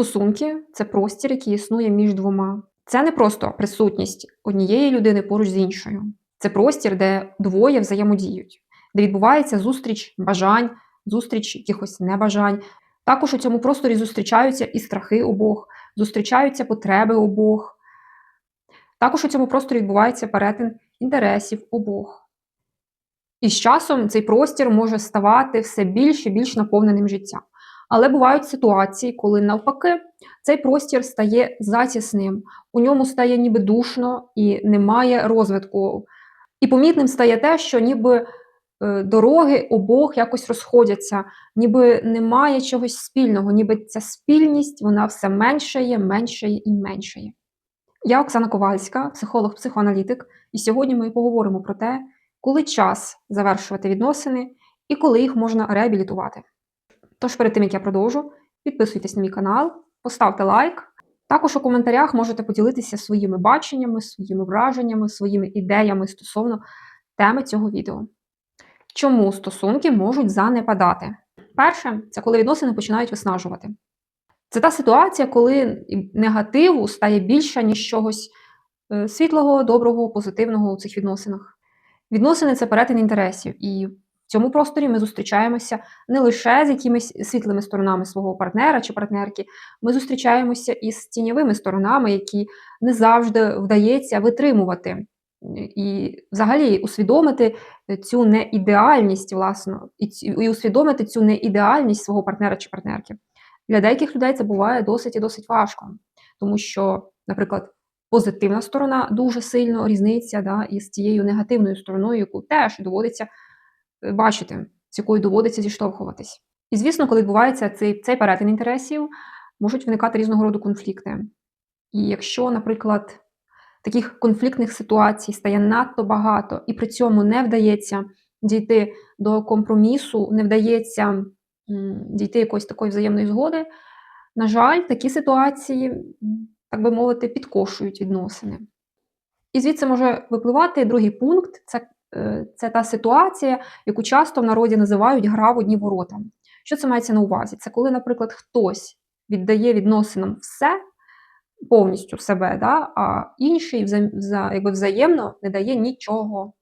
Стосунки це простір, який існує між двома. Це не просто присутність однієї людини поруч з іншою. Це простір, де двоє взаємодіють, де відбувається зустріч бажань, зустріч якихось небажань. Також у цьому просторі зустрічаються і страхи обох, зустрічаються потреби обох. Також у цьому просторі відбувається перетин інтересів обох. І з часом цей простір може ставати все більш і більш наповненим життям. Але бувають ситуації, коли навпаки цей простір стає затісним, у ньому стає ніби душно і немає розвитку. І помітним стає те, що ніби е, дороги обох якось розходяться, ніби немає чогось спільного, ніби ця спільність вона все меншає, меншає і меншає. Я Оксана Ковальська, психолог-психоаналітик, і сьогодні ми поговоримо про те, коли час завершувати відносини і коли їх можна реабілітувати. Тож перед тим як я продовжу, підписуйтесь на мій канал, поставте лайк. Також у коментарях можете поділитися своїми баченнями, своїми враженнями, своїми ідеями стосовно теми цього відео. Чому стосунки можуть занепадати? Перше, це коли відносини починають виснажувати. Це та ситуація, коли негативу стає більше, ніж чогось е, світлого, доброго, позитивного у цих відносинах. Відносини це перетин інтересів, і цьому просторі ми зустрічаємося не лише з якимись світлими сторонами свого партнера чи партнерки, ми зустрічаємося із тіньовими сторонами, які не завжди вдається витримувати. І взагалі усвідомити цю неідеальність, власно, і усвідомити цю неідеальність свого партнера чи партнерки. Для деяких людей це буває досить і досить важко, тому що, наприклад, позитивна сторона дуже сильно різниця да, із тією негативною стороною, яку теж доводиться е, бачити, з якою доводиться зіштовхуватись. І, звісно, коли відбувається цей цей перетин інтересів, можуть виникати різного роду конфлікти. І якщо, наприклад, таких конфліктних ситуацій стає надто багато, і при цьому не вдається дійти до компромісу, не вдається дійти якоїсь такої взаємної згоди. На жаль, такі ситуації, так би мовити, підкошують відносини. І звідси може випливати другий пункт це це та ситуація, яку часто в народі називають гра в одні ворота. Що це мається на увазі? Це коли, наприклад, хтось віддає відносинам все, повністю себе, да, а інший якби взаємно не дає нічого.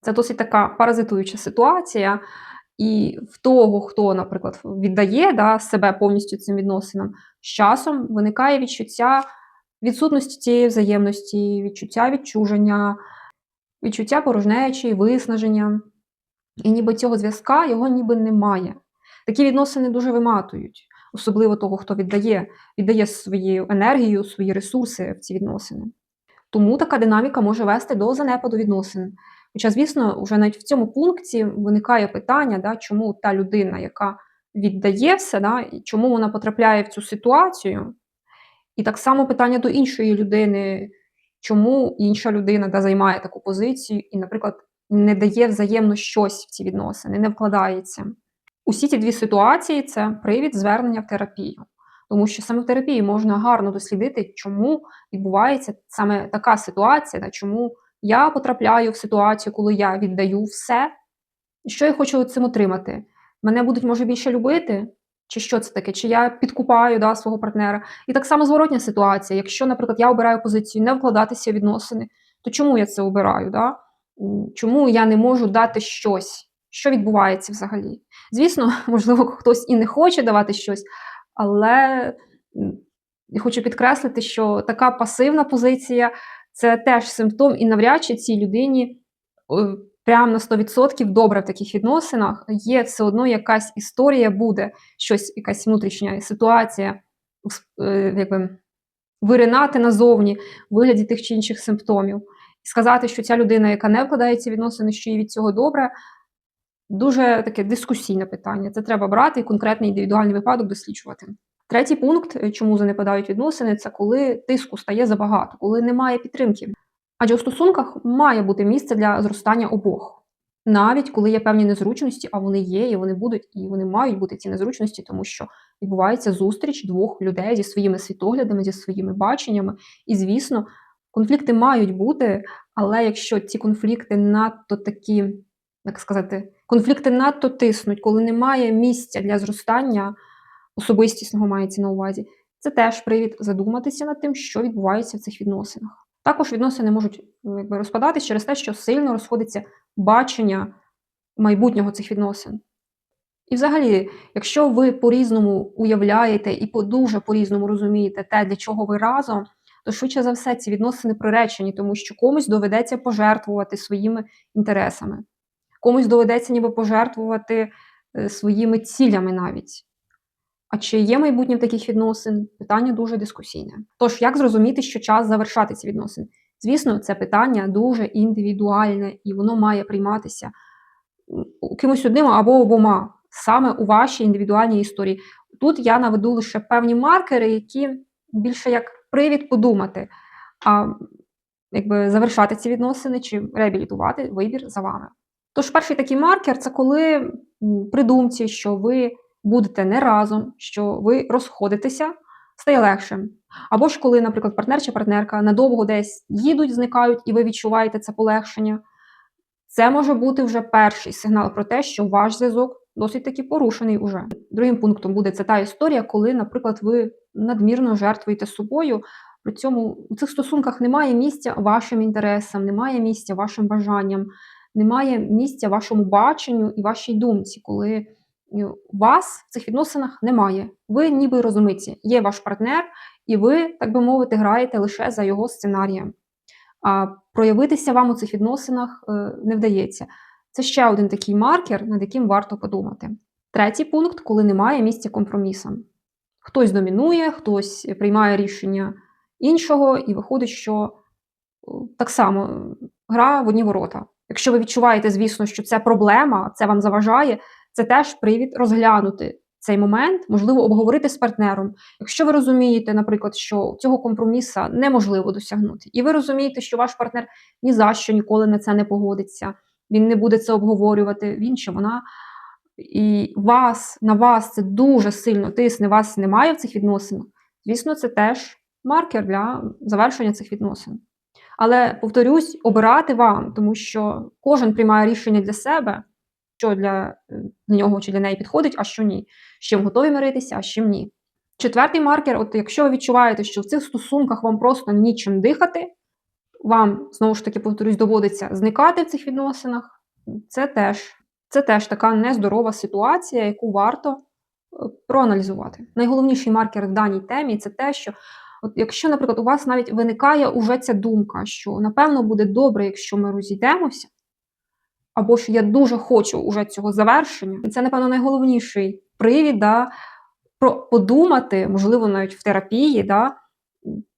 Це досить така паразитуюча ситуація, і в того, хто, наприклад, віддає да, себе повністю цим відносинам, з часом виникає відчуття відсутності цієї взаємності, відчуття відчуження, відчуття порожнечі, виснаження. І ніби цього зв'язка його ніби немає. Такі відносини дуже виматують, особливо того, хто віддає, віддає свою енергію, свої ресурси в ці відносини. Тому така динаміка може вести до занепаду відносин. Хоча, звісно, вже навіть в цьому пункті виникає питання, да, чому та людина, яка віддає все, да, і чому вона потрапляє в цю ситуацію. І так само питання до іншої людини, чому інша людина да, займає таку позицію і, наприклад, не дає взаємно щось в ці відносини, не вкладається. Усі ці дві ситуації це привід звернення в терапію. Тому що саме в терапії можна гарно дослідити, чому відбувається саме така ситуація, да, чому я потрапляю в ситуацію, коли я віддаю все. Що я хочу цим отримати? Мене будуть, може, більше любити? Чи що це таке? Чи я підкупаю да, свого партнера? І так само зворотня ситуація. Якщо, наприклад, я обираю позицію не вкладатися в відносини, то чому я це обираю? Да? Чому я не можу дати щось? Що відбувається взагалі? Звісно, можливо, хтось і не хоче давати щось, але хочу підкреслити, що така пасивна позиція це теж симптом, і навряд чи цій людині прямо на 100% добре в таких відносинах. Є все одно якась історія буде, щось, якась внутрішня ситуація, е, якби виринати назовні в вигляді тих чи інших симптомів. І сказати, що ця людина, яка не вкладається в відносини, що їй від цього добре. Дуже таке дискусійне питання. Це треба брати і конкретний індивідуальний випадок досліджувати. Третій пункт, е, чому занепадають відносини, це коли тиску стає забагато, коли немає підтримки. Адже у стосунках має бути місце для зростання обох. Навіть коли є певні незручності, а вони є, і вони будуть, і вони мають бути ці незручності, тому що відбувається зустріч двох людей зі своїми світоглядами, зі своїми баченнями. І, звісно, конфлікти мають бути, але якщо ці конфлікти надто такі, як сказати, конфлікти надто тиснуть, коли немає місця для зростання особистісного мається на увазі, Це теж привід задуматися над тим, що відбувається в цих відносинах. Також відносини можуть якби, розпадатись через те, що сильно розходиться бачення майбутнього цих відносин. І взагалі, якщо ви по-різному уявляєте і по дуже по-різному розумієте те, для чого ви разом, то швидше за все ці відносини приречені, тому що комусь доведеться пожертвувати своїми інтересами, комусь доведеться ніби пожертвувати е, своїми цілями навіть. А чи є майбутнє в таких відносин? Питання дуже дискусійне. Тож, як зрозуміти, що час завершати ці відносини? Звісно, це питання дуже індивідуальне і воно має прийматися кимось одним або обома, саме у вашій індивідуальній історії. Тут я наведу лише певні маркери, які більше як привід подумати, а якби завершати ці відносини чи реабілітувати вибір за вами. Тож, перший такий маркер це коли при думці, що ви будете не разом, що ви розходитеся, стає легшим. Або ж коли, наприклад, партнер чи партнерка надовго десь їдуть, зникають, і ви відчуваєте це полегшення. Це може бути вже перший сигнал про те, що ваш зв'язок досить таки порушений уже. Другим пунктом буде це та історія, коли, наприклад, ви надмірно жертвуєте собою. При цьому у цих стосунках немає місця вашим інтересам, немає місця вашим бажанням, немає місця вашому баченню і вашій думці, коли вас в цих відносинах немає. Ви ніби розумиці, є ваш партнер, і ви, так би мовити, граєте лише за його сценарієм. А проявитися вам у цих відносинах е, не вдається. Це ще один такий маркер, над яким варто подумати. Третій пункт, коли немає місця компромісам. Хтось домінує, хтось приймає рішення іншого, і виходить, що так само гра в одні ворота. Якщо ви відчуваєте, звісно, що це проблема, це вам заважає, це теж привід розглянути цей момент, можливо, обговорити з партнером. Якщо ви розумієте, наприклад, що цього компроміса неможливо досягнути, і ви розумієте, що ваш партнер ні за що ніколи на це не погодиться, він не буде це обговорювати, він чи вона. І вас на вас це дуже сильно тисне, вас немає в цих відносинах. Звісно, це теж маркер для завершення цих відносин. Але повторюсь, обирати вам, тому що кожен приймає рішення для себе, що для, для нього чи для неї підходить, а що ні. З чим готові миритися, а з чим ні. Четвертий маркер: от якщо ви відчуваєте, що в цих стосунках вам просто нічим дихати, вам, знову ж таки, повторюсь, доводиться зникати в цих відносинах, це теж це теж така нездорова ситуація, яку варто е, проаналізувати. Найголовніший маркер в даній темі це те, що От Якщо, наприклад, у вас навіть виникає уже ця думка, що напевно буде добре, якщо ми розійдемося, або ж я дуже хочу уже цього завершення, і це, напевно, найголовніший привід да, про подумати, можливо, навіть в терапії, да,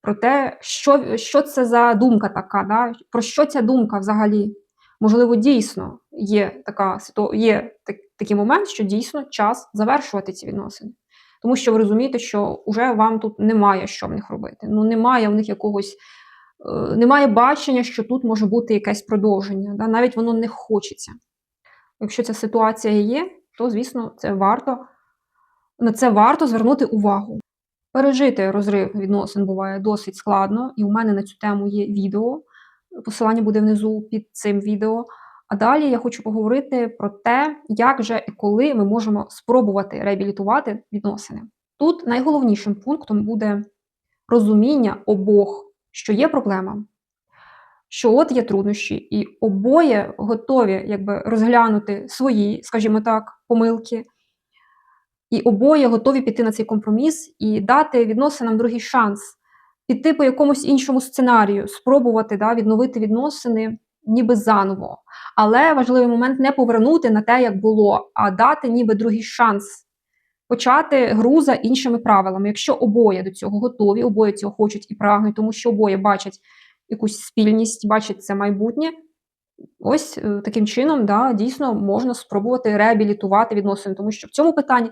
про те, що що це за думка така, да, про що ця думка взагалі. Можливо, дійсно є така є такий момент, що дійсно час завершувати ці відносини тому що ви розумієте, що вже вам тут немає що в них робити. Ну немає в них якогось, немає бачення, що тут може бути якесь продовження. Да? Навіть воно не хочеться. Якщо ця ситуація є, то, звісно, це варто, на це варто звернути увагу. Пережити розрив відносин буває досить складно, і у мене на цю тему є відео. Посилання буде внизу під цим відео. А далі я хочу поговорити про те, як же і коли ми можемо спробувати реабілітувати відносини. Тут найголовнішим пунктом буде розуміння обох, що є проблема, що от є труднощі, і обоє готові якби, розглянути свої, скажімо так, помилки. І обоє готові піти на цей компроміс і дати відносинам другий шанс, піти по якомусь іншому сценарію, спробувати да, відновити відносини ніби заново. Але важливий момент не повернути на те, як було, а дати ніби другий шанс почати гру за іншими правилами. Якщо обоє до цього готові, обоє цього хочуть і прагнуть, тому що обоє бачать якусь спільність, бачать це майбутнє. Ось е, таким чином, да, дійсно можна спробувати реабілітувати відносини, тому що в цьому питанні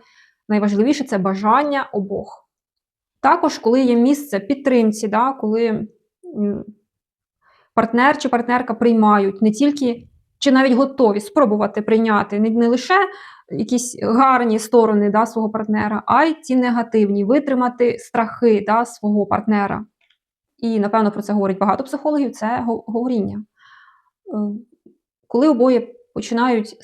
найважливіше це бажання обох. Також, коли є місце підтримці, да, коли партнер чи партнерка приймають не тільки чи навіть готові спробувати прийняти не, не лише якісь гарні сторони да, свого партнера, а й ті негативні, витримати страхи да, свого партнера. І, напевно, про це говорить багато психологів це говоріння. Е, коли обоє починають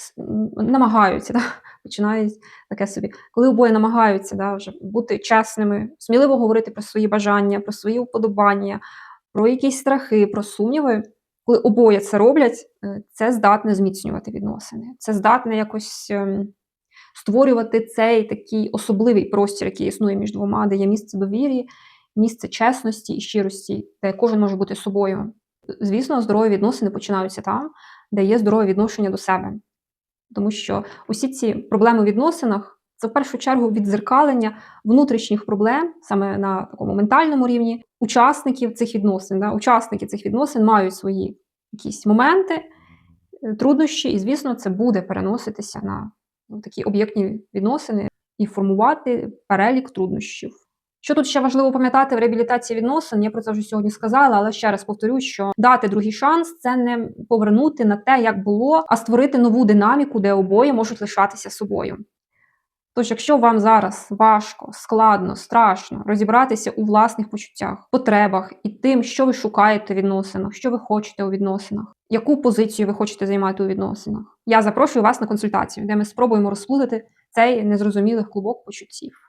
намагаються да, починають таке собі. Коли обоє намагаються да, вже бути чесними, сміливо говорити про свої бажання, про свої уподобання, про якісь страхи, про сумніви. Коли обоє це роблять, е, це здатне зміцнювати відносини. Це здатне якось ем, створювати цей такий особливий простір, який існує між двома, де є місце довір'я, місце чесності і щирості, де кожен може бути собою. Звісно, здорові відносини починаються там, де є здорове відношення до себе. Тому що усі ці проблеми у відносинах це в першу чергу віддзеркалення внутрішніх проблем саме на такому ментальному рівні учасників цих відносин. Да? Учасники цих відносин мають свої якісь моменти, труднощі, і, звісно, це буде переноситися на ну, такі об'єктні відносини і формувати перелік труднощів. Що тут ще важливо пам'ятати в реабілітації відносин, я про це вже сьогодні сказала, але ще раз повторю, що дати другий шанс це не повернути на те, як було, а створити нову динаміку, де обоє можуть лишатися собою. Тож, якщо вам зараз важко, складно, страшно розібратися у власних почуттях, потребах і тим, що ви шукаєте в відносинах, що ви хочете у відносинах, яку позицію ви хочете займати у відносинах, я запрошую вас на консультацію, де ми спробуємо розплутати цей незрозумілий клубок почуттів.